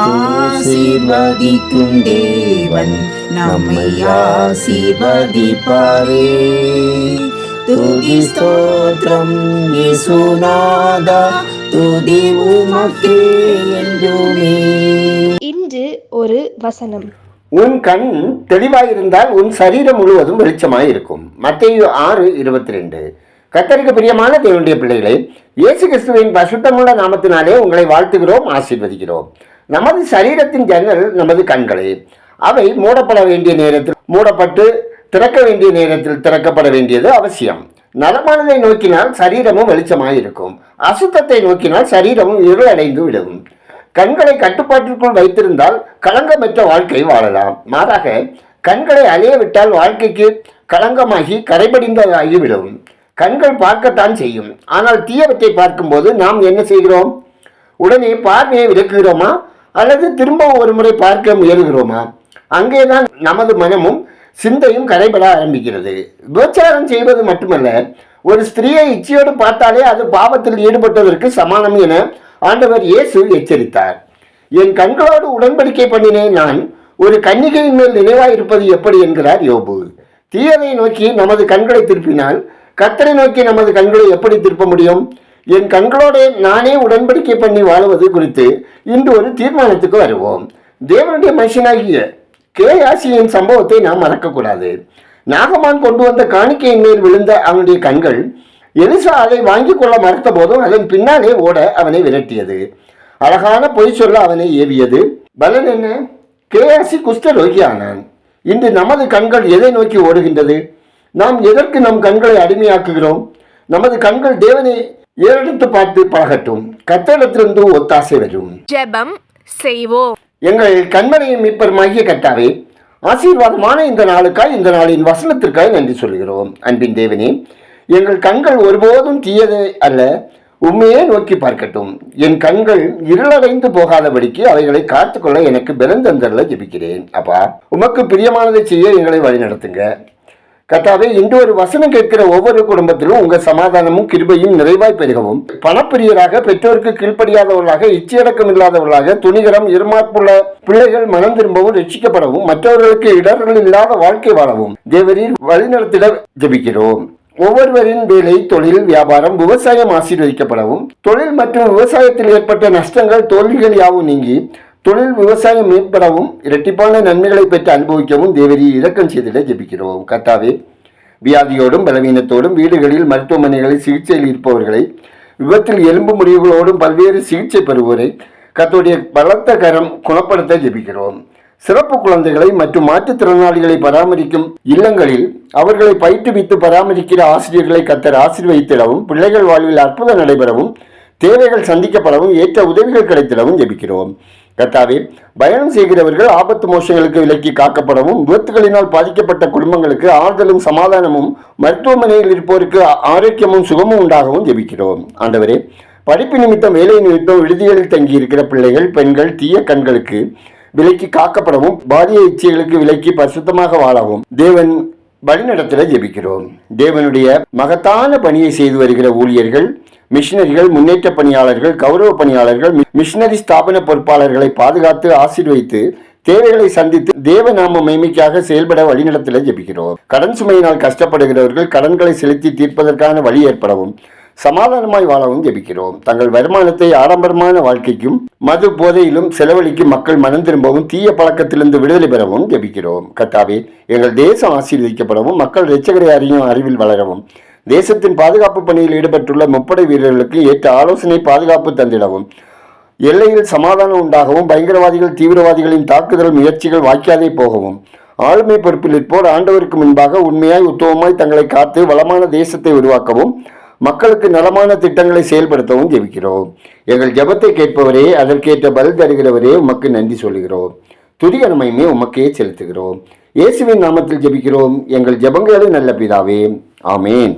ஆசீர்வதிக்கும் தேவன் நம்மை ஆசீர்வதிப்பாரே. துதி ஸ்தோத்திரம் இயேசுநாதா துதி உமக்கே என்றுமே. இன்று ஒரு வசனம். உன் கண் தெளிவாயிருந்தால் உன் சரீரம் முழுவதும் வெளிச்சமாய் இருக்கும் மத்தேயு ஆறு இருபத்தி ரெண்டு கத்தருக்கு பிரியமான தேவனுடைய பிள்ளைகளே இயேசு கிறிஸ்துவின் பசுத்தமுள்ள நாமத்தினாலே உங்களை வாழ்த்துகிறோம் ஆசீர்வதிக்கிறோம். நமது சரீரத்தின் ஜன்னல் நமது கண்களே. அவை மூடப்பட வேண்டிய நேரத்தில் மூடப்பட்டு திறக்க வேண்டிய நேரத்தில் திறக்கப்பட வேண்டியது அவசியம். நலமானதை நோக்கினால் சரீரமும் வெளிச்சமாக இருக்கும் அசுத்தத்தை நோக்கினால் சரீரமும் இருளடைந்து விடும். கண்களை கட்டுப்பாட்டிற்குள் வைத்திருந்தால் களங்கமற்ற வாழ்க்கை வாழலாம். மாறாக கண்களை அலைய விட்டால் வாழ்க்கைக்கு களங்கமாகி கரைபடிந்ததாகிவிடும். கண்கள் பார்க்கத்தான் செய்யும். ஆனால் தீயவற்றை பார்க்கும்போது நாம் என்ன செய்கிறோம்? உடனே பார்வையை விளக்குகிறோமா? அல்லது திரும்ப ஒரு முறை பார்க்க முயல்கிறோமா? அங்கேதான் நமது மனமும் சிந்தையும் கரைபட ஆரம்பிக்கிறது. விபச்சாரம் செய்வது மட்டுமல்ல ஒரு ஸ்திரீயை இச்சையோடு பார்த்தாலே அது பாவத்தில் ஈடுபட்டதற்கு சமானம் என ஆண்டவர் இயேசு எச்சரித்தார். என் கண்களோடு உடன்படிக்கை பண்ணினேன் நான் ஒரு கன்னிகையின் மேல் நினைவாயிருப்பது எப்படி என்கிறார் யோபு. தீயதை நோக்கி நமது கண்களை திருப்பினால் கத்தரை நோக்கி நமது கண்களை எப்படி திருப்ப முடியும்? என் கண்களோட நானே உடன்படிக்கை பண்ணி வாழுவது குறித்து இன்று ஒரு தீர்மானத்துக்கு வருவோம். தேவனுடைய மனுஷனாகிய கே கேயாசியின் சம்பவத்தை நாம் மறக்கக்கூடாது. நாகமான் கொண்டு வந்த காணிக்கையின் மேல் விழுந்த அவனுடைய கண்கள் எலிசா அதை வாங்கிக் கொள்ள மறுத்த போதும் அதன் பின்னாலே ஓட அவனை விரட்டியது. அழகான பொய் சொல்ல அவனை ஏவியது. பலன் என்ன? கேஆசி குஷ்டரோகி ஆனான் இன்று நமது கண்கள் எதை நோக்கி ஓடுகின்றது? நாம் எதற்கு நம் கண்களை அடிமையாக்குகிறோம்? நமது கண்கள் தேவனை ஏறெடுத்து பார்த்து பழகட்டும். கத்தடத்திலிருந்து ஒத்தாசை வரும் ஜெபம் செய்வோம். எங்கள் கண்மனையும் மீட்பருமாகிய கட்டாவே ஆசீர்வாதமான இந்த நாளுக்காய் இந்த நாளின் வசனத்திற்காய் நன்றி சொல்கிறோம். அன்பின் தேவனே எங்கள் கண்கள் ஒருபோதும் தீயதை அல்ல உண்மையே நோக்கி பார்க்கட்டும். என் கண்கள் இருளடைந்து போகாதபடிக்கு அவைகளை காத்துக்கொள்ள எனக்கு பெருந்தந்தரில் ஜெபிக்கிறேன். அப்பா உமக்கு பிரியமானதை செய்ய எங்களை வழிநடத்துங்க. கத்தாவே இன்று ஒரு வசனம் கேட்கிற ஒவ்வொரு குடும்பத்திலும் உங்க சமாதானமும் கிருபையும் நிறைவாய் பெருகவும். பணப்பிரியராக பெற்றோருக்கு கீழ்ப்படியாதவர்களாக இச்சையடக்கம் இல்லாதவர்களாக துணிகரம் இருமாப்புள்ள பிள்ளைகள் மனம் திரும்பவும் ரட்சிக்கப்படவும் மற்றவர்களுக்கு இடர்கள் இல்லாத வாழ்க்கை வாழவும். தேவரின் வழிநடத்திட ஜபிக்கிறோம். ஒவ்வொருவரின் வேலை தொழில் வியாபாரம் விவசாயம் ஆசீர்வதிக்கப்படவும். தொழில் மற்றும் விவசாயத்தில் ஏற்பட்ட நஷ்டங்கள் தோல்விகள் யாவும் நீங்கி தொழில் விவசாயம் மேம்படவும் இரட்டிப்பான நன்மைகளை பெற்று அனுபவிக்கவும் தேவரியை இரக்கம் செய்திட ஜெபிக்கிறோம். கர்த்தாவே வியாதியோடும் பலவீனத்தோடும் வீடுகளில் மருத்துவமனைகளில் சிகிச்சையில் இருப்பவர்களை விபத்தில் எலும்பு முறிவுகளோடும் பல்வேறு சிகிச்சை பெறுவோரை கத்தோடைய பலத்த கரம் குணப்படுத்த ஜெபிக்கிறோம். சிறப்பு குழந்தைகளை மற்றும் மாற்றுத்திறனாளிகளை பராமரிக்கும் இல்லங்களில் அவர்களை பயிற்றுவித்து பராமரிக்கிற ஆசிரியர்களை கத்தர் ஆசீர்வதித்திடவும் பிள்ளைகள் வாழ்வில் அற்புதம் நடைபெறவும் தேவைகள் சந்திக்கப்படவும் ஏற்ற உதவிகள் கிடைத்திடவும் ஜெபிக்கிறோம். கத்தாவே பயணம் செய்கிறவர்கள் ஆபத்து மோசங்களுக்கு விலக்கி காக்கப்படவும் விபத்துகளினால் பாதிக்கப்பட்ட குடும்பங்களுக்கு ஆறுதலும் சமாதானமும் மருத்துவமனையில் இருப்போருக்கு ஆரோக்கியமும் சுகமும் உண்டாகவும் ஜெபிக்கிறோம். ஆண்டவரே படிப்பு நிமித்தம் வேலை நிமித்தம் விடுதிகளில் தங்கியிருக்கிற பிள்ளைகள் பெண்கள் தீய கண்களுக்கு விலக்கி காக்கப்படவும் பாரிய இச்சைகளுக்கு விலக்கி பரிசுத்தமாக வாழவும் தேவன் வழிநடத்திட ஜெபிக்கிறோம். தேவனுடைய மகத்தான பணியை செய்து வருகிற ஊழியர்கள் மிஷினரிகள் முன்னேற்ற பணியாளர்கள் கௌரவ பணியாளர்கள் மிஷினரி ஸ்தாபன பொறுப்பாளர்களை பாதுகாத்து ஆசீர்வதித்து தேவைகளை சந்தித்து தேவநாம மைமைக்காக செயல்பட வழிநடத்தில ஜெபிக்கிறோம். கடன் சுமையினால் கஷ்டப்படுகிறவர்கள் கடன்களை செலுத்தி தீர்ப்பதற்கான வழி ஏற்படவும் சமாதானமாய் வாழவும் ஜெபிக்கிறோம். தங்கள் வருமானத்தை ஆடம்பரமான வாழ்க்கைக்கும் மது போதையிலும் செலவழிக்கும் மக்கள் மனம் திரும்பவும் தீய பழக்கத்திலிருந்து விடுதலை பெறவும் ஜெபிக்கிறோம். கத்தாவே எங்கள் தேசம் ஆசீர்வதிக்கப்படவும் மக்கள் இரட்சகரை அறியும் அறிவில் வளரவும் தேசத்தின் பாதுகாப்பு பணியில் ஈடுபட்டுள்ள முப்படை வீரர்களுக்கு ஏற்ற ஆலோசனை பாதுகாப்பு தந்திடவும். எல்லையில் சமாதானம் உண்டாகவும் பயங்கரவாதிகள் தீவிரவாதிகளின் தாக்குதல் முயற்சிகள் வாய்க்காதே போகவும். ஆளுமை பொறுப்பில் இருப்போர் ஆண்டவருக்கு முன்பாக உண்மையாய் உத்தவமாய் தங்களை காத்து வளமான தேசத்தை உருவாக்கவும் மக்களுக்கு நலமான திட்டங்களை செயல்படுத்தவும் ஜெபிக்கிறோம். எங்கள் ஜபத்தை கேட்பவரே அதற்கேற்ற பதில் தருகிறவரே உமக்கு நன்றி சொல்கிறோம் துதிகனமையுமே உமக்கே செலுத்துகிறோம். இயேசுவின் நாமத்தில் ஜெபிக்கிறோம். எங்கள் ஜெபங்களே நல்ல பிதாவே. ஆமேன்.